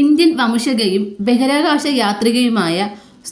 Indian വംശകയും ബഹിരാകാശ യാത്രികയുമായ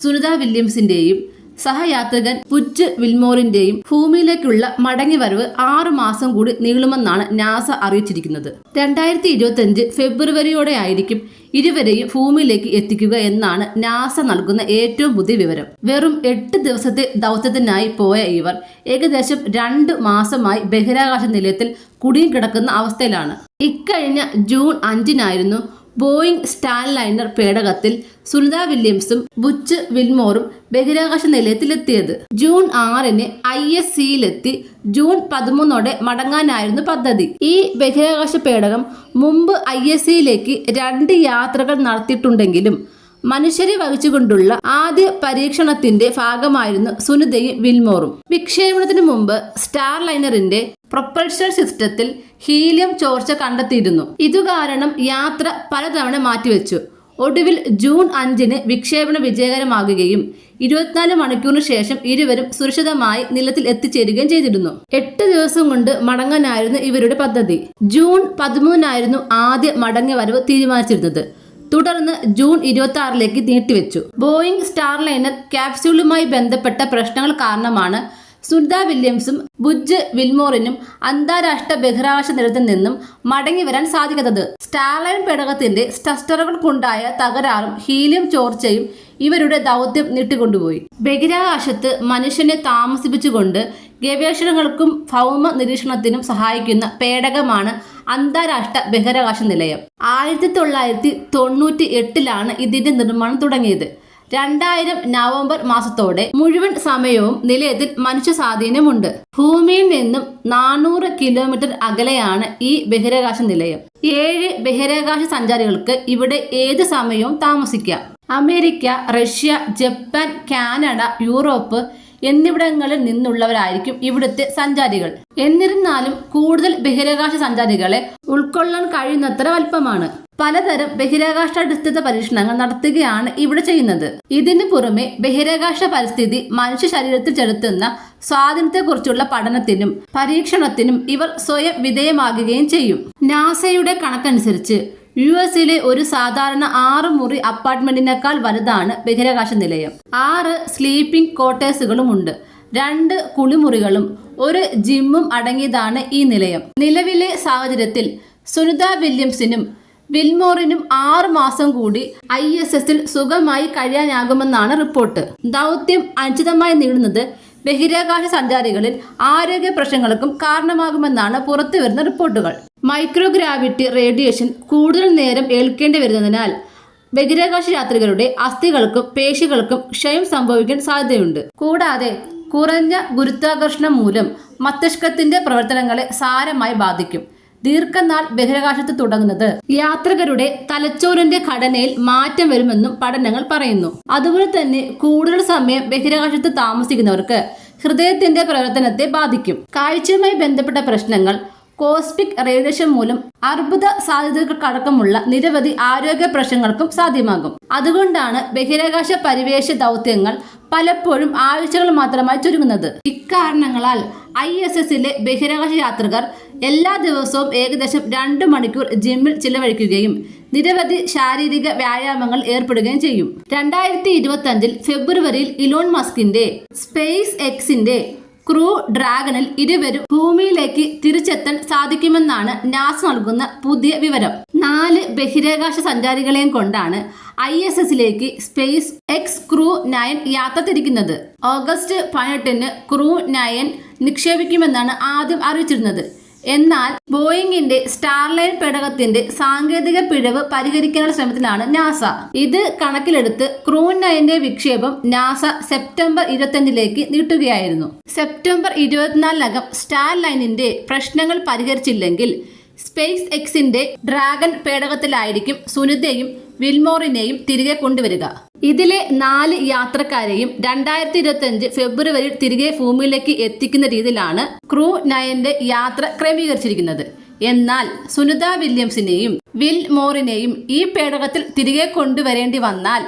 സുനിത വില്യംസിന്റെയും സഹയാത്രികൻ പുച്ച് വിൽമോറിന്റെയും ഭൂമിയിലേക്കുള്ള മടങ്ങിവരവ് ആറു മാസം കൂടി നീളുമെന്നാണ് നാസ അറിയിച്ചിരിക്കുന്നത്. രണ്ടായിരത്തി ഇരുപത്തിയഞ്ച് ഫെബ്രുവരിയോടെ ആയിരിക്കും ഇരുവരെയും ഭൂമിയിലേക്ക് എത്തിക്കുക എന്നാണ് നാസ നൽകുന്ന ഏറ്റവും പുതിയ വിവരം. വെറും എട്ട് ദിവസത്തെ ദൗത്യത്തിനായി പോയ ഇവർ ഏകദേശം രണ്ട് മാസമായി ബഹിരാകാശ നിലയത്തിൽ കുടുങ്ങിക്കിടക്കുന്ന അവസ്ഥയിലാണ്. ഇക്കഴിഞ്ഞ ജൂൺ അഞ്ചിനായിരുന്നു ബോയിങ് സ്റ്റാൻ ലൈനർ പേടകത്തിൽ സുനിത വില്യംസും ബുച്ച് വിൽമോറും ബഹിരാകാശ നിലയത്തിലെത്തിയത്. ജൂൺ ആറിന് ഐ എസ് സിയിലെത്തി. ജൂൺ പതിമൂന്നോടെ മടങ്ങാനായിരുന്നു പദ്ധതി. ഈ ബഹിരാകാശ പേടകം മുമ്പ് ഐ എസ് സിയിലേക്ക് രണ്ട് യാത്രകൾ നടത്തിയിട്ടുണ്ടെങ്കിലും മനുഷ്യരെ വഹിച്ചുകൊണ്ടുള്ള ആദ്യ പരീക്ഷണത്തിന്റെ ഭാഗമായിരുന്നു സുനിതയും വിൽമോറും. വിക്ഷേപണത്തിന് മുമ്പ് സ്റ്റാർ ലൈനറിന്റെ പ്രൊപ്പൽഷൻ സിസ്റ്റത്തിൽ ഹീലിയം ചോർച്ച കണ്ടെത്തിയിരുന്നു. ഇതുകാരണം യാത്ര പലതവണ മാറ്റിവെച്ചു. ഒടുവിൽ ജൂൺ അഞ്ചിന് വിക്ഷേപണം വിജയകരമാകുകയും ഇരുപത്തിനാല് മണിക്കൂറിന് ശേഷം ഇരുവരും സുരക്ഷിതമായി നിലത്തിൽ എത്തിച്ചേരുകയും ചെയ്തിരുന്നു. എട്ട് ദിവസം കൊണ്ട് മടങ്ങാനായിരുന്നു ഇവരുടെ പദ്ധതി. ജൂൺ പതിമൂന്നായിരുന്നു ആദ്യ മടങ്ങിയ വരവ് തീരുമാനിച്ചിരുന്നത്. തുടർന്ന് ജൂൺ ഇരുപത്തി ആറിലേക്ക് നീട്ടിവെച്ചു. ബോയിങ് സ്റ്റാർ ലൈനർ ക്യാപ്സ്യൂളുമായി ബന്ധപ്പെട്ട പ്രശ്നങ്ങൾ കാരണമാണ് സുനിത വില്യംസും ബുജ് വിൽമോറിനും അന്താരാഷ്ട്ര ബഹിരാകാശ നിരത്തിൽ നിന്നും മടങ്ങി വരാൻ സാധിക്കാത്തത്. സ്റ്റാർലൈൻ പേടകത്തിന്റെ സ്റ്റസ്റ്ററുകൾക്കുണ്ടായ തകരാറും ഹീലിയം ചോർച്ചയും ഇവരുടെ ദൗത്യം നീട്ടിക്കൊണ്ടുപോയി. ബഹിരാകാശത്ത് മനുഷ്യനെ താമസിപ്പിച്ചുകൊണ്ട് ഗവേഷണങ്ങൾക്കും ഭൗമ നിരീക്ഷണത്തിനും സഹായിക്കുന്ന പേടകമാണ് അന്താരാഷ്ട്ര ബഹിരാകാശ നിലയം. ആയിരത്തി തൊള്ളായിരത്തി തൊണ്ണൂറ്റി എട്ടിലാണ് ഇതിന്റെ നിർമ്മാണം തുടങ്ങിയത്. രണ്ടായിരം നവംബർ മാസത്തോടെ മുഴുവൻ സമയവും നിലയത്തിൽ മനുഷ്യ സ്വാധീനമുണ്ട് ഭൂമിയിൽ നിന്നും നാനൂറ് കിലോമീറ്റർ അകലെയാണ് ഈ ബഹിരാകാശ നിലയം. ഏഴ് ബഹിരാകാശ സഞ്ചാരികൾക്ക് ഇവിടെ ഏത് സമയവും താമസിക്കാം. America Russia Japan Canada Europe എന്നിവിടങ്ങളിൽ നിന്നുള്ളവരായിരിക്കും ഇവിടുത്തെ സഞ്ചാരികൾ. എന്നിരുന്നാലും കൂടുതൽ ബഹിരാകാശ സഞ്ചാരികളെ ഉൾക്കൊള്ളാൻ കഴിയുന്നത്ര അല്പമാണ് പലതരം ബഹിരാകാശാടിസ്ഥിത പരീക്ഷണങ്ങൾ നടത്തുകയാണ് ഇവിടെ ചെയ്യുന്നത്. ഇതിനു പുറമെ ബഹിരാകാശ പരിസ്ഥിതി മനുഷ്യ ശരീരത്തിൽ ചെലുത്തുന്ന സ്വാധീനത്തെക്കുറിച്ചുള്ള പഠനത്തിനും പരീക്ഷണത്തിനും ഇവർ സ്വയം വിധേയമാകുകയും ചെയ്യും. നാസയുടെ കണക്കനുസരിച്ച് യു എസിലെ ഒരു സാധാരണ ആറ് മുറി അപ്പാർട്ട്മെന്റിനേക്കാൾ വലുതാണ് ബഹിരാകാശ നിലയം. ആറ് സ്ലീപ്പിംഗ് ക്വാർട്ടേഴ്സുകളും ഉണ്ട് രണ്ട് കുളിമുറികളും ഒരു ജിമ്മും അടങ്ങിയതാണ് ഈ നിലയം. നിലവിലെ സാഹചര്യത്തിൽ സുനിത വില്യംസിനും വിൽമോറിനും ആറ് മാസം കൂടി ഐ എസ് എസിൽ സുഖമായി കഴിയാനാകുമെന്നാണ് റിപ്പോർട്ട്. ദൗത്യം അനുചിതമായി നീളുന്നത് ബഹിരാകാശ സഞ്ചാരികളിൽ ആരോഗ്യ പ്രശ്നങ്ങൾക്കും കാരണമാകുമെന്നാണ് പുറത്തുവരുന്ന റിപ്പോർട്ടുകൾ. മൈക്രോഗ്രാവിറ്റി റേഡിയേഷൻ കൂടുതൽ നേരം ഏൽക്കേണ്ടി വരുന്നതിനാൽ ബഹിരാകാശ യാത്രികരുടെ അസ്ഥികൾക്കും പേശികൾക്കും ക്ഷയം സംഭവിക്കാൻ സാധ്യതയുണ്ട്. കൂടാതെ കുറഞ്ഞ ഗുരുത്വാകർഷണം മൂലം മസ്തിഷ്കത്തിന്റെ പ്രവർത്തനങ്ങളെ സാരമായി ബാധിക്കും. ദീർഘനാൾ ബഹിരാകാശത്ത് തുടങ്ങുന്നത് യാത്രികരുടെ തലച്ചോറിന്റെ ഘടനയിൽ മാറ്റം വരുമെന്നും പഠനങ്ങൾ പറയുന്നു. അതുപോലെ തന്നെ കൂടുതൽ സമയം ബഹിരാകാശത്ത് താമസിക്കുന്നവർക്ക് ഹൃദയത്തിന്റെ പ്രവർത്തനത്തെ ബാധിക്കും. കാഴ്ചയുമായി ബന്ധപ്പെട്ട പ്രശ്നങ്ങൾ കോസ്മിക് റേഡിയേഷൻ മൂലം അർബുദ സാധ്യതകൾക്കടക്കമുള്ള നിരവധി ആരോഗ്യ പ്രശ്നങ്ങൾക്കും സാധ്യമാകും. അതുകൊണ്ടാണ് ബഹിരാകാശ പരിവേഷ ദൗത്യങ്ങൾ പലപ്പോഴും ആഴ്ചകൾ മാത്രമായി ചുരുങ്ങുന്നത്. ഇക്കാരണങ്ങളാൽ ഐ എസ് എസിലെ ബഹിരാകാശ യാത്രികർ എല്ലാ ദിവസവും ഏകദേശം രണ്ട് മണിക്കൂർ ജിമ്മിൽ ചിലവഴിക്കുകയും നിരവധി ശാരീരിക വ്യായാമങ്ങൾ ഏർപ്പെടുകയും ചെയ്യും. രണ്ടായിരത്തി ഇരുപത്തി ഫെബ്രുവരിയിൽ ഇലോൺ മസ്കിന്റെ സ്പേസ് എക്സിന്റെ ക്രൂ ഡ്രാഗണിൽ ഇരുവരും ഭൂമിയിലേക്ക് തിരിച്ചെത്താൻ സാധിക്കുമെന്നാണ് നാസ നൽകുന്ന പുതിയ വിവരം. നാല് ബഹിരാകാശ സഞ്ചാരികളെയും കൊണ്ടാണ് ഐ എസ് എസിലേക്ക് സ്പേസ് എക്സ് ക്രൂ നയൻ യാത്ര തിരിക്കുന്നത് ഓഗസ്റ്റ് പതിനെട്ടിന് ക്രൂ നയൻ നിക്ഷേപിക്കുമെന്നാണ് ആദ്യം അറിയിച്ചിരുന്നത്. എന്നാൽ ബോയിങ്ങിന്റെ സ്റ്റാർലൈൻ പേടകത്തിന്റെ സാങ്കേതിക പിഴവ് പരിഹരിക്കാനുള്ള ശ്രമത്തിലാണ് നാസ. ഇത് കണക്കിലെടുത്ത് ക്രൂൺ നയന്റെ വിക്ഷേപം നാസ സെപ്റ്റംബർ ഇരുപത്തിയഞ്ചിലേക്ക് നീട്ടുകയായിരുന്നു. സെപ്റ്റംബർ ഇരുപത്തിനാലിനകം സ്റ്റാർ ലൈനിന്റെ പ്രശ്നങ്ങൾ പരിഹരിച്ചില്ലെങ്കിൽ സ്പേസ് എക്സിന്റെ ഡ്രാഗൺ പേടകത്തിലായിരിക്കും സുനിതയും വിൽമോറിനെയും തിരികെ കൊണ്ടുവരിക. ഇതിലെ നാല് യാത്രക്കാരെയും രണ്ടായിരത്തി ഇരുപത്തി അഞ്ച് ഫെബ്രുവരിയിൽ തിരികെ ഭൂമിയിലേക്ക് എത്തിക്കുന്ന രീതിയിലാണ് ക്രൂ നയന്റെ യാത്ര ക്രമീകരിച്ചിരിക്കുന്നത്. എന്നാൽ സുനിത വില്യംസിനെയും വിൽ മോറിനെയും ഈ പേടകത്തിൽ തിരികെ കൊണ്ടുവരേണ്ടി വന്നാൽ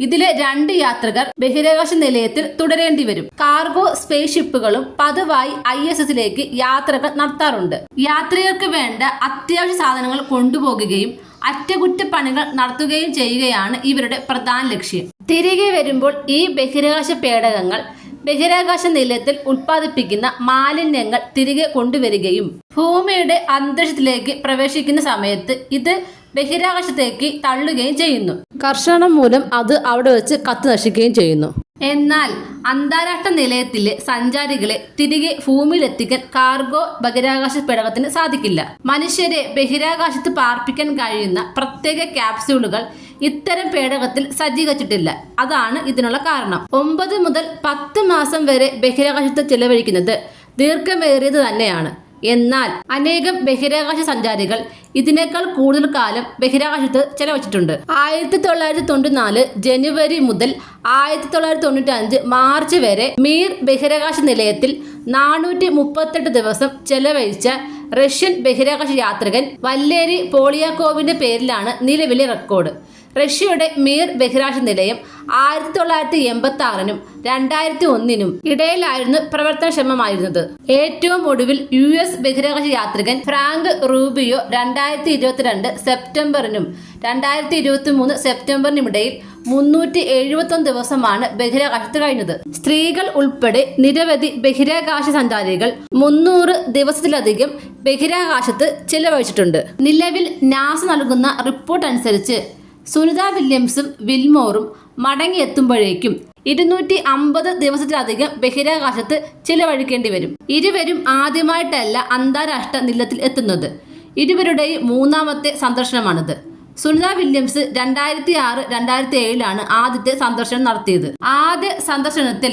ഇതിലെ രണ്ട് യാത്രികർ ബഹിരാകാശ നിലയത്തിൽ തുടരേണ്ടി വരും. കാർഗോ സ്പേസ് ഷിപ്പുകളും പതിവായി ഐ എസ് എസിലേക്ക് യാത്രകൾ നടത്താറുണ്ട്. യാത്രികർക്ക് വേണ്ട അത്യാവശ്യ സാധനങ്ങൾ കൊണ്ടുപോകുകയും അറ്റകുറ്റപ്പണികൾ നടത്തുകയും ചെയ്യുകയാണ് ഇവരുടെ പ്രധാന ലക്ഷ്യം. തിരികെ വരുമ്പോൾ ഈ ബഹിരാകാശ പേടകങ്ങൾ ബഹിരാകാശ നിലയത്തിൽ ഉത്പാദിപ്പിക്കുന്ന മാലിന്യങ്ങൾ തിരികെ കൊണ്ടുവരികയും ഭൂമിയുടെ അന്തരീക്ഷത്തിലേക്ക് പ്രവേശിക്കുന്ന സമയത്ത് ഇത് ബഹിരാകാശത്തേക്ക് തള്ളുകയും ചെയ്യുന്നു. കർഷണം മൂലം അത് അവിടെ വെച്ച് കത്ത് നശിക്കുകയും ചെയ്യുന്നു. എന്നാൽ അന്താരാഷ്ട്ര നിലയത്തിലെ സഞ്ചാരികളെ തിരികെ ഭൂമിയിലെത്തിക്കാൻ കാർഗോ ബഹിരാകാശ പേടകത്തിന് സാധിക്കില്ല. മനുഷ്യരെ ബഹിരാകാശത്ത് പാർപ്പിക്കാൻ കഴിയുന്ന പ്രത്യേക ക്യാപ്സ്യൂളുകൾ ഇത്തരം പേടകത്തിൽ സജ്ജീകരിച്ചിട്ടില്ല. അതാണ് ഇതിനുള്ള കാരണം. ഒമ്പത് മുതൽ പത്ത് മാസം വരെ ബഹിരാകാശത്ത് ചെലവഴിക്കുന്നത് ദീർഘമേറിയത് തന്നെയാണ് എന്നാൽ അനേകം ബഹിരാകാശ സഞ്ചാരികൾ ഇതിനേക്കാൾ കൂടുതൽ കാലം ബഹിരാകാശത്ത് ചെലവഴിച്ചിട്ടുണ്ട്. ആയിരത്തി തൊള്ളായിരത്തി തൊണ്ണൂറ്റിനാല് ജനുവരി മുതൽ ആയിരത്തി തൊള്ളായിരത്തി തൊണ്ണൂറ്റി അഞ്ച് മാർച്ച് വരെ മീർ ബഹിരാകാശ നിലയത്തിൽ നാനൂറ്റി മുപ്പത്തെട്ട് ദിവസം ചെലവഴിച്ച റഷ്യൻ ബഹിരാകാശ യാത്രികൻ വല്ലേരി പോളിയാക്കോവിന്റെ പേരിലാണ് നിലവിലെ റെക്കോർഡ്. റഷ്യയുടെ മീർ ബഹിരാകാശ നിലയം ആയിരത്തി തൊള്ളായിരത്തി എൺപത്തി ആറിനും രണ്ടായിരത്തി ഒന്നിനും ഇടയിലായിരുന്നു പ്രവർത്തനക്ഷമമായിരുന്നത്. ഏറ്റവും ഒടുവിൽ യു എസ് ബഹിരാകാശ യാത്രികൻ ഫ്രാങ്ക് റൂബിയോ രണ്ടായിരത്തി ഇരുപത്തിരണ്ട് സെപ്റ്റംബറിനും രണ്ടായിരത്തി ഇരുപത്തി മൂന്ന് സെപ്റ്റംബറിനും ഇടയിൽ മുന്നൂറ്റി എഴുപത്തൊന്ന് ദിവസമാണ് ബഹിരാകാശത്ത് കഴിഞ്ഞത്. സ്ത്രീകൾ ഉൾപ്പെടെ നിരവധി ബഹിരാകാശ സഞ്ചാരികൾ മുന്നൂറ് ദിവസത്തിലധികം ബഹിരാകാശത്ത് ചിലവഴിച്ചിട്ടുണ്ട്. നിലവിൽ നാസ നൽകുന്ന റിപ്പോർട്ട് അനുസരിച്ച് സുനിത വില്യംസും വിൽമോറും മടങ്ങിയെത്തുമ്പോഴേക്കും ഇരുന്നൂറ്റി അമ്പത് ദിവസത്തിലധികം ബഹിരാകാശത്ത് ചിലവഴിക്കേണ്ടി വരും. ഇരുവരും ആദ്യമായിട്ടല്ല അന്താരാഷ്ട്ര നിലത്തിൽ എത്തുന്നത്. ഇരുവരുടെയും മൂന്നാമത്തെ സന്ദർശനമാണിത്. സുനിത വില്യംസ് രണ്ടായിരത്തി ആറ് രണ്ടായിരത്തി ഏഴിലാണ് ആദ്യത്തെ സന്ദർശനം നടത്തിയത്. ആദ്യ സന്ദർശനത്തിൽ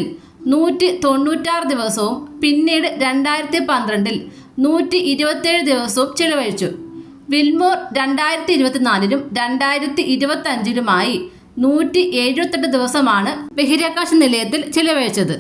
നൂറ്റി തൊണ്ണൂറ്റാറ് ദിവസവും പിന്നീട് രണ്ടായിരത്തി പന്ത്രണ്ടിൽ നൂറ്റി ഇരുപത്തേഴ് ദിവസവും ചിലവഴിച്ചു. വിൽമോർ രണ്ടായിരത്തി ഇരുപത്തിനാലിലും രണ്ടായിരത്തി ഇരുപത്തി അഞ്ചിലുമായി നൂറ്റി എഴുപത്തെട്ട് ദിവസമാണ് ബഹിരാകാശ നിലയത്തിൽ ചിലവഴിച്ചത്.